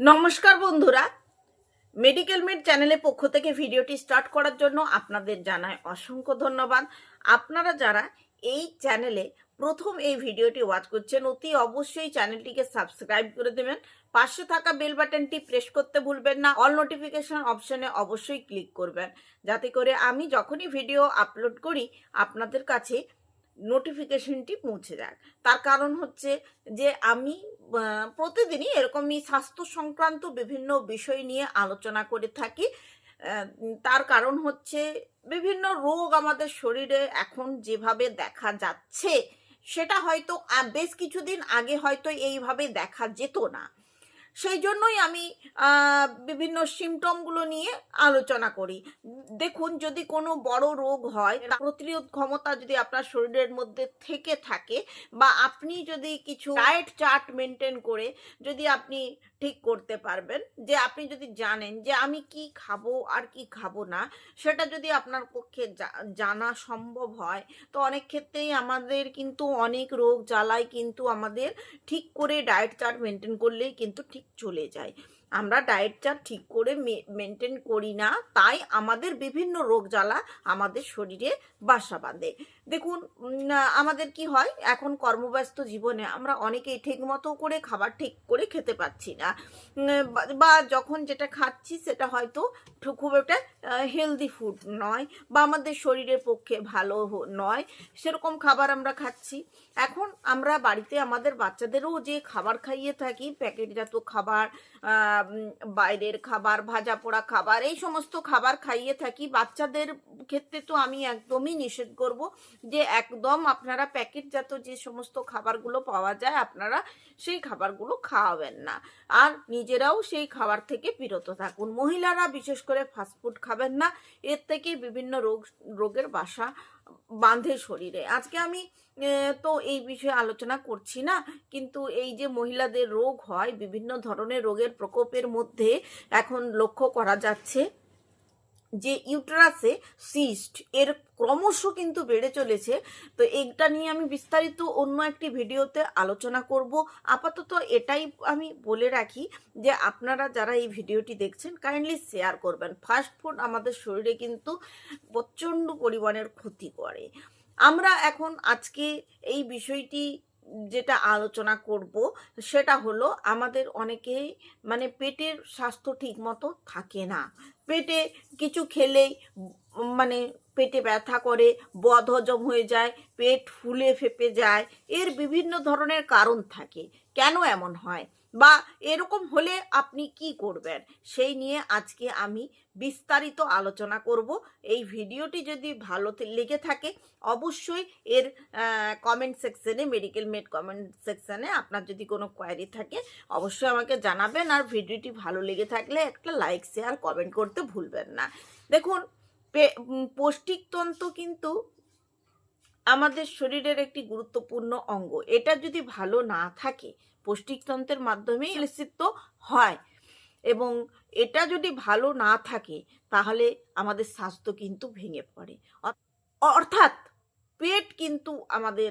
নমস্কার বন্ধুরা। Medical made চ্যানেলের পক্ষ থেকে ভিডিওটি স্টার্ট করার জন্য আপনাদের জানায় অসংখ্য ধন্যবাদ। আপনারা যারা এই চ্যানেলে প্রথম এই ভিডিওটি ওয়াচ করছেন, অতি অবশ্যই চ্যানেলটিকে সাবস্ক্রাইব করে দেবেন। পাশে থাকা বেল বাটনটি প্রেস করতে ভুলবেন না। অল নোটিফিকেশন অপশনে অবশ্যই ক্লিক করবেন। যাতে করে আমি যখনই ভিডিও আপলোড করি, আপনাদের কাছে নোটিফিকেশনটি পৌঁছে যায়। তার কারণ হচ্ছে যে আমি প্রতিদিনই এরকমই স্বাস্থ্য সংক্রান্ত বিভিন্ন বিষয় নিয়ে আলোচনা করে থাকি। তার কারণ হচ্ছে বিভিন্ন রোগ আমাদের শরীরে এখন যেভাবে দেখা যাচ্ছে, সেটা হয়তো বেশ কিছুদিন আগে হয়তো এইভাবে দেখা যেত না। সেই জন্যই আমি বিভিন্ন সিমটমগুলো নিয়ে আলোচনা করি। দেখুন যদি কোনো বড় রোগ হয় প্রতিরোধ ক্ষমতা যদি আপনার শরীরের মধ্যে থেকে থাকে বা আপনি যদি কিছু ডায়েট চার্ট মেনটেন করে যদি আপনি ঠিক করতে পারবেন। যে আপনি যদি জানেন যে আমি কি খাব আর কি খাব না, সেটা যদি আপনার পক্ষে জানা সম্ভব হয়, তো অনেক ক্ষেত্রেই আমাদের কিন্তু অনেক রোগ জ্বালায় কিন্তু আমাদের ঠিক করে ডায়েট চার্ট মেনটেন করলেই কিন্তু ঠিক চলে যায়। আমরা ডায়েট চার্ট ঠিক করে মেনটেন করি না, তাই আমাদের বিভিন্ন রোগ জ্বালা আমাদের শরীরে বাসা বাঁধে। দেখুন আমাদের কি হয়, এখন কর্মব্যস্ত জীবনে আমরা অনেকেই ঠিক মতো করে খাবার ঠিক করে খেতে পাচ্ছি না। বা- যখন যেটা খাচ্ছি সেটা হয়তো খুব একটা হেলদি ফুড নয় বা আমাদের শরীরের পক্ষে ভালো নয়, সেরকম খাবার আমরা খাচ্ছি। এখন আমরা বাড়িতে আমাদের বাচ্চাদেরও যে খাবার খাইয়ে থাকি, প্যাকেটজাত খাবার বাইরের খাবার, ভাজা পোড়া খাবার, এই সমস্ত খাবার খাইয়ে থাকি, বাচ্চাদের ক্ষেত্রে তো আমি একদমই নিষেধ করব যে একদম আপনারা প্যাকেটজাত যে সমস্ত খাবারগুলো পাওয়া যায়, আপনারা সেই খাবারগুলো খাওয়াবেন না। আর নিজেরাও সেই খাবার থেকে বিরত থাকুন। মহিলারা বিশেষ করে ফাস্টফুড খাবেন না, এর থেকে বিভিন্ন রোগ, রোগের বাসা বাঁধে শরীরে। আজকে আমি তো এই বিষয়ে আলোচনা করছি না, কিন্তু এই যে মহিলাদের রোগ হয়, বিভিন্ন ধরনের রোগের প্রকোপের মধ্যে এখন লক্ষ্য করা যাচ্ছে। যে ইউটেরাসে সিস্ট, এর ক্রমশ কিন্তু বেড়ে চলেছে। তো এইটা নিয়ে আমি বিস্তারিত অন্য একটি ভিডিওতে আলোচনা করব। আপাতত এটাই আমি বলে রাখি যে আপনারা যারা এই ভিডিওটি দেখছেন কাইন্ডলি শেয়ার করবেন। ফাস্ট ফুড আমাদের শরীরে কিন্তু প্রচণ্ড পরিমাণের ক্ষতি করে। আমরা এখন আজকে এই বিষয়টি যেটা আলোচনা করব, সেটা হলো আমাদের অনেকেই মানে পেটের স্বাস্থ্য ঠিক মতো থাকে না। পেটে কিছু খেলেই মানে পেটে ব্যথা করে, বদহজম হয়ে যায়, পেট ফুলে ফেপে যায়, এর বিভিন্ন ধরনের কারণ থাকে। কেন এমন হয়? বা এরকম হলে আপনি কি করবেন? সেই নিয়ে আজকে আমি বিস্তারিত আলোচনা করব। এই ভিডিওটি যদি ভালো লেগে থাকে, অবশ্যই এর কমেন্ট সেকশনে মেডিকেল মেড কমেন্ট সেকশনে আপনার যদি কোনো কোয়ারি থাকে, অবশ্যই আমাকে জানাবেন। আর ভিডিওটি ভালো লেগে থাকলে একটা লাইক শেয়ার কমেন্ট করতে ভুলবেন না। দেখুন পৌষ্টিকতন্ত্র কিন্তু আমাদের শরীরের একটি গুরুত্বপূর্ণ অঙ্গ। এটা যদি ভালো না থাকে পৌষ্টিকতন্ত্রের মাধ্যমেই নিশ্চিত হয়। এবং এটা যদি ভালো না থাকে, তাহলে আমাদের স্বাস্থ্য কিন্তু ভেঙে পড়ে। অর্থাৎ পেট কিন্তু আমাদের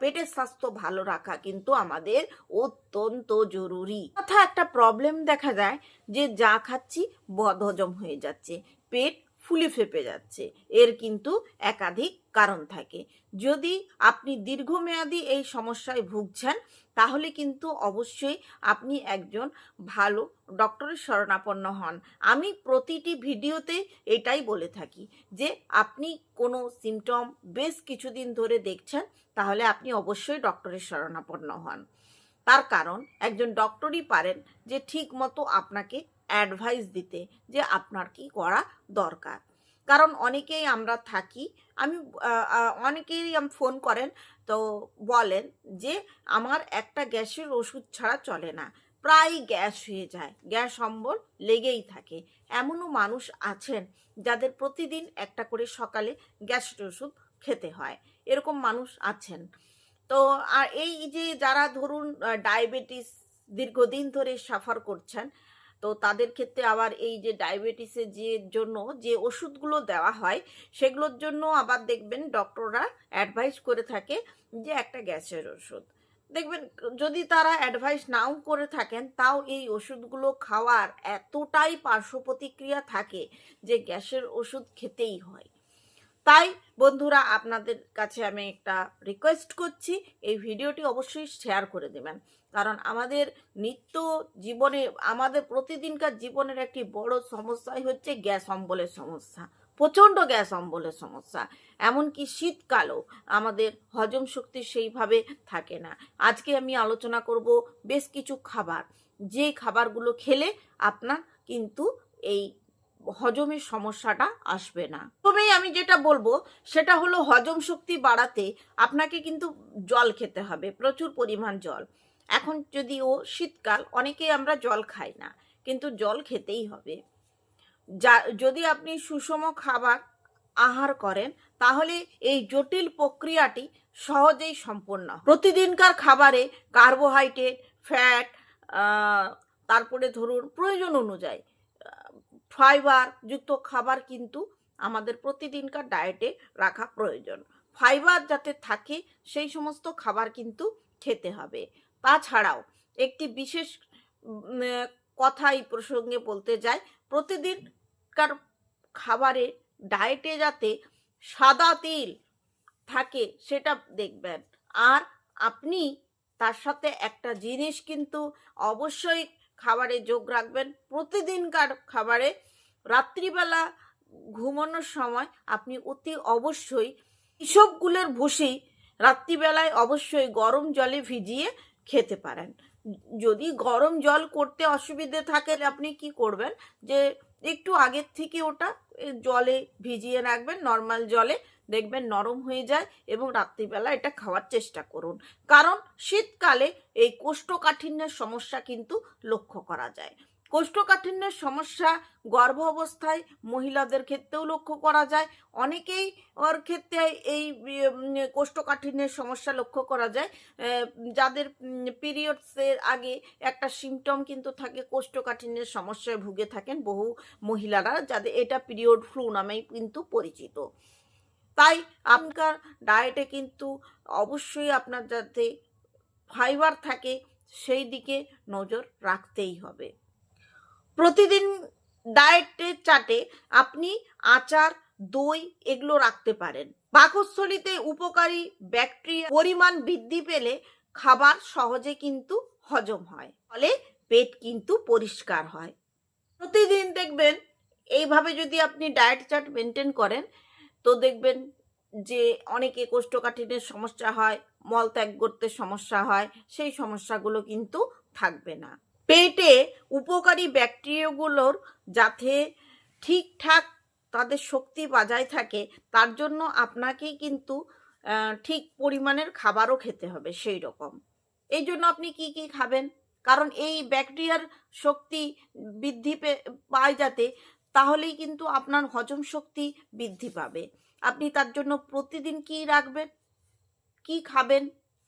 পেটের স্বাস্থ্য ভালো রাখা কিন্তু আমাদের অত্যন্ত জরুরি। কথা একটা প্রবলেম দেখা যায় যে যা খাচ্ছি বদহজম হয়ে যাচ্ছে। পেট ফুলে ফেপে যাচ্ছে। এর কিন্তু একাধিক কারণ থাকে। যদি আপনি দীর্ঘমেয়াদী এই সমস্যায় ভুগছেন, তাহলে কিন্তু অবশ্যই আপনি একজন ভালো ডক্টরের শরণাপন্ন হন। আমি প্রতিটি ভিডিওতে এটাই বলে থাকি যে, আপনি কোনো সিমটম বেশ কিছুদিন ধরে দেখছেন, তাহলে আপনি অবশ্যই ডক্টরের শরণাপন্ন হন। তার কারণ, একজন ডক্টরই পারেন যে ঠিক মতো আপনাকে অ্যাডভাইস দিতে যে আপনার কি করা দরকার। কারণ অনেকেই আমরা থাকি, আমি অনেকেই ফোন করেন তো বলেন যে আমার একটা গ্যাসের ওষুধ ছাড়া চলে না। প্রায় গ্যাস হয়ে যায়, গ্যাস অম্বল লেগেই থাকে। এমনও মানুষ আছেন যাদের প্রতিদিন একটা করে সকালে গ্যাসের ওষুধ খেতে হয়, এরকম মানুষ আছেন। তো আর এই যে যারা ধরুন ডায়াবেটিস দীর্ঘদিন ধরে সাফার করছেন তো তাদের ক্ষেত্রে আবার এই যে ডায়াবেটিসের যে জন্য যে ওষুধগুলো দেওয়া হয়, সেগুলোর জন্য আবার দেখবেন ডক্টররা অ্যাডভাইস করে থাকে যে একটা গ্যাসের ওষুধ। দেখবেন যদি তারা অ্যাডভাইস নাও করে থাকেন, তাও এই ওষুধগুলো খাওয়ার এতটাই পার্শ্ব প্রতিক্রিয়া থাকে যে গ্যাসের ওষুধ খেতেই হয়। তাই বন্ধুরা, আপনাদের কাছে আমি একটা রিকোয়েস্ট করছি, এই ভিডিওটি অবশ্যই শেয়ার করে দেবেন। কারণ আমাদের নিত্য জীবনে, আমাদের প্রতিদিনকার জীবনের একটি বড় সমস্যাই হচ্ছে গ্যাস অম্বলের সমস্যা, প্রচণ্ড গ্যাস অম্বলের সমস্যা। এমনকি শীতকালও আমাদের হজম শক্তি সেইভাবে থাকে না। আজকে আমি আলোচনা করব বেশ কিছু খাবার। যে খাবারগুলো খেলে আপনার কিন্তু এই হজমের সমস্যাটা আসবে না। তবেই আমি যেটা বলব, সেটা হলো হজম শক্তি বাড়াতে আপনাকে কিন্তু জল খেতে হবে, প্রচুর পরিমাণ জল। এখন যদিও শীতকাল অনেকেই আমরা জল খাই না, কিন্তু জল খেতেই হবে। যা, যদি আপনি সুষম খাবার আহার করেন, তাহলে এই জটিল প্রক্রিয়াটি সহজেই সম্পন্ন প্রতিদিনকার খাবারে কার্বোহাইড্রেট, ফ্যাট তারপরে ধরুন প্রয়োজন অনুযায়ী ফাইবার যুক্ত খাবার কিন্তু আমাদের প্রতিদিনকার ডায়েটে রাখা প্রয়োজন। ফাইবার যাতে থাকে, সেই সমস্ত খাবার কিন্তু খেতে হবে। তাছাড়াও একটি বিশেষ কথা এই প্রসঙ্গে বলতে যাই, প্রতিদিনকার খাবারে ডায়েটে যাতে সাদা তিল থাকে সেটা দেখবেন। আর আপনি তার সাথে একটা জিনিস কিন্তু অবশ্যই খাবারে যোগ রাখবেন। প্রতিদিনকার খাবারে রাত্রিবেলা ঘুমানোর সময় আপনি অতি অবশ্যই এসবগুলোর ভুসি রাত্রিবেলায় অবশ্যই গরম জলে ভিজিয়ে খেতে পারেন। যদি গরম জল করতে অসুবিধে থাকে, আপনি কি করবেন? যে একটু আগের থেকে ওটা জলে ভিজিয়ে রাখবেন নর্মাল জলে। দেখবেন নরম হয়ে যায় এবং রাত্রিবেলা এটা খাওয়ার চেষ্টা করুন। কারণ শীতকালে এই কোষ্ঠকাঠিন্যের সমস্যা কিন্তু লক্ষ্য করা যায়। কোষ্ঠকাঠিন্যের সমস্যা গর্ভ অবস্থায় মহিলাদের ক্ষেত্রেও লক্ষ্য করা যায়। অনেকেই ওর ক্ষেত্রে এই কোষ্ঠকাঠিন্যের সমস্যা লক্ষ্য করা যায়। যাদের পিরিয়ডসের আগে একটা সিমটম কিন্তু থাকে, কোষ্ঠকাঠিন্যের সমস্যায় ভুগে থাকেন বহু মহিলারা যাদের এটা পিরিয়ড ফ্লু নামেই কিন্তু পরিচিত। তাই আপনার ডায়েটে কিন্তু অবশ্যই আপনার যাতে ফাইবার থাকে, সেই দিকে নজর রাখতেই হবে। প্রতিদিন ডায়েটের চাটে আপনি আচার, দই এগুলো রাখতে পারেন। পাকস্থলিতে উপকারী ব্যাকটেরিয়া পরিমাণ বৃদ্ধি পেলে খাবার সহজে কিন্তু হজম হয়, ফলে পেট কিন্তু পরিষ্কার হয়। প্রতিদিন দেখবেন, এইভাবে যদি আপনি ডায়েট চার্ট মেনটেন করেন, তো দেখবেন যে অনেকে কোষ্ঠকাঠিন্যের সমস্যা হয়, মল ত্যাগ করতে সমস্যা হয়, সেই সমস্যাগুলো কিন্তু থাকবে না। পেটে উপকারী ব্যাকটেরিয়াগুলোর যাতে ঠিকঠাক তাদের শক্তি বজায় থাকে, তার জন্য আপনাকেই কিন্তু ঠিক পরিমাণের খাবারও খেতে হবে সেই রকম এই জন্য আপনি কি কি খাবেন? কারণ এই ব্যাকটেরিয়ার শক্তি বৃদ্ধি পায় যাতে, তাহলেই কিন্তু আপনার হজম শক্তি বৃদ্ধি পাবে। আপনি তার জন্য প্রতিদিন কি রাখবেন? কি খাবেন?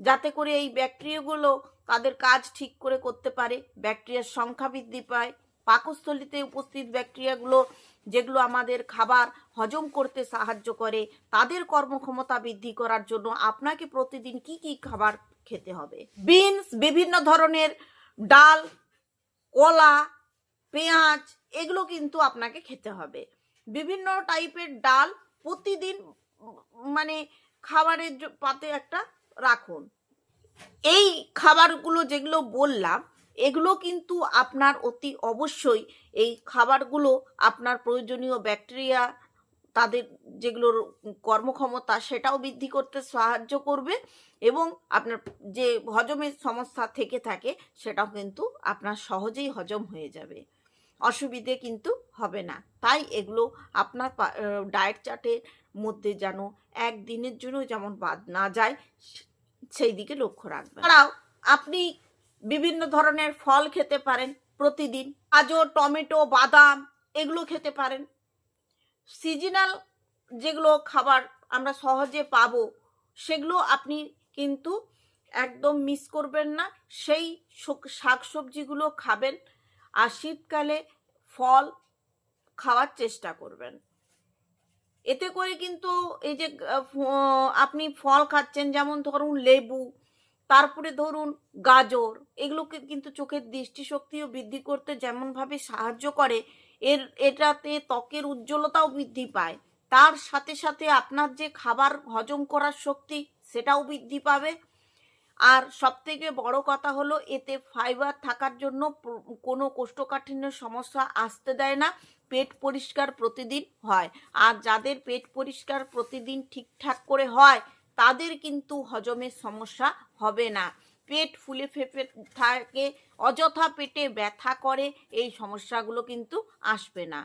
যাতে করে এই ব্যাকটেরিয়াগুলো তাদের কাজ ঠিক করে করতে পারে, ব্যাকটেরিয়ার সংখ্যা বৃদ্ধি পায়। পাকস্থলিতে উপস্থিত ব্যাকটেরিয়াগুলো, যেগুলো আমাদের খাবার হজম করতে সাহায্য করে, তাদের কর্মক্ষমতা বৃদ্ধি করার জন্য আপনাকে প্রতিদিন কি কি খাবার খেতে হবে? বিনস, বিভিন্ন ধরনের ডাল, কলা, পেঁয়াজ, এগুলো কিন্তু আপনাকে খেতে হবে। বিভিন্ন টাইপের ডাল প্রতিদিন মানে খাবারের পাতে একটা রাখুন। এই খাবারগুলো যেগুলো বললাম, এগুলো কিন্তু আপনার অতি অবশ্যই এই খাবারগুলো আপনার প্রয়োজনীয় ব্যাকটেরিয়া, তাদের যেগুলোর কর্মক্ষমতা সেটাও বৃদ্ধি করতে সাহায্য করবে এবং আপনার যে হজমের সমস্যা থেকে থাকে সেটাও কিন্তু আপনার সহজেই হজম হয়ে যাবে। অসুবিধে কিন্তু হবে না। তাই এগুলো আপনার ডায়েট চার্টের মধ্যে যেন একদিনের জন্য যেমন বাদ না যায় সেই দিকে লক্ষ্য রাখবেন। এছাড়াও আপনি বিভিন্ন ধরনের ফল খেতে পারেন প্রতিদিন। গাজর টমেটো, বাদাম এগুলো খেতে পারেন। সিজনাল যেগুলো খাবার আমরা সহজে পাবো, সেগুলো আপনি কিন্তু একদম মিস করবেন না। সেই শাক সবজিগুলো খাবেন আর শীতকালে ফল খাওয়ার চেষ্টা করবেন। এতে করে কিন্তু এই যে আপনি ফল খাচ্ছেন, যেমন ধরুন লেবু, তারপরে ধরুন গাজর, এগুলোকে কিন্তু চোখের দৃষ্টিশক্তিও বৃদ্ধি করতে যেমনভাবে সাহায্য করে, এর, এটাতে ত্বকের উজ্জ্বলতাও বৃদ্ধি পায়। তার সাথে সাথে আপনার যে খাবার হজম করার শক্তি, সেটাও বৃদ্ধি পাবে। আর সবথেকে বড় কথা হলো, এতে ফাইবার থাকার জন্য কোনো কোষ্ঠকাঠিন্যের সমস্যা আসতে দেয় না। পেট পরিষ্কার প্রতিদিন হয়। আর যাদের পেট পরিষ্কার প্রতিদিন ঠিকঠাক করে হয়, তাদের কিন্তু হজমের সমস্যা হবে না। পেট ফুলে ফেপে থাকে, অযথা পেটে ব্যথা করে, এই সমস্যাগুলো কিন্তু আসবে না।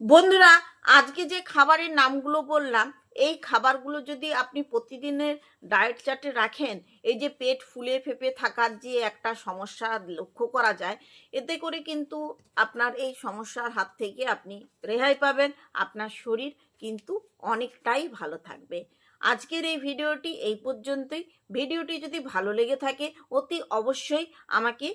বন্ধুরা, আজকে যে খাবারের নামগুলো বললাম এই খাবারগুলো যদি আপনি প্রতিদিনের ডায়েট চার্টে রাখেন, এই যে পেট ফুলে ফেপে থাকার যে একটা সমস্যা লক্ষ্য করা যায়, এতে করে কিন্তু আপনার এই সমস্যার হাত থেকে আপনি রেহাই পাবেন, আপনার শরীর কিন্তু অনেকটাই ভালো থাকবে। আজকের এই ভিডিওটি এই পর্যন্তই। ভিডিওটি যদি ভালো লেগে থাকে, অতি অবশ্যই আমাকে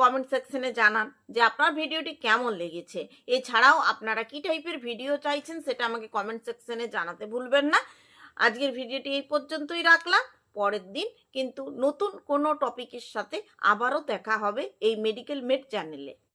কমেন্ট সেকশনে জানান যে আপনার ভিডিওটি কেমন লেগেছে। এছাড়াও আপনারা কি টাইপের ভিডিও চাইছেন সেটা আমাকে কমেন্ট সেকশনে জানাতে ভুলবেন না। আজকের ভিডিওটি এই পর্যন্তই রাখলাম। পরের দিন কিন্তু নতুন কোনো টপিকের সাথে আবারও দেখা হবে এই মেডিকেল মেড চ্যানেলে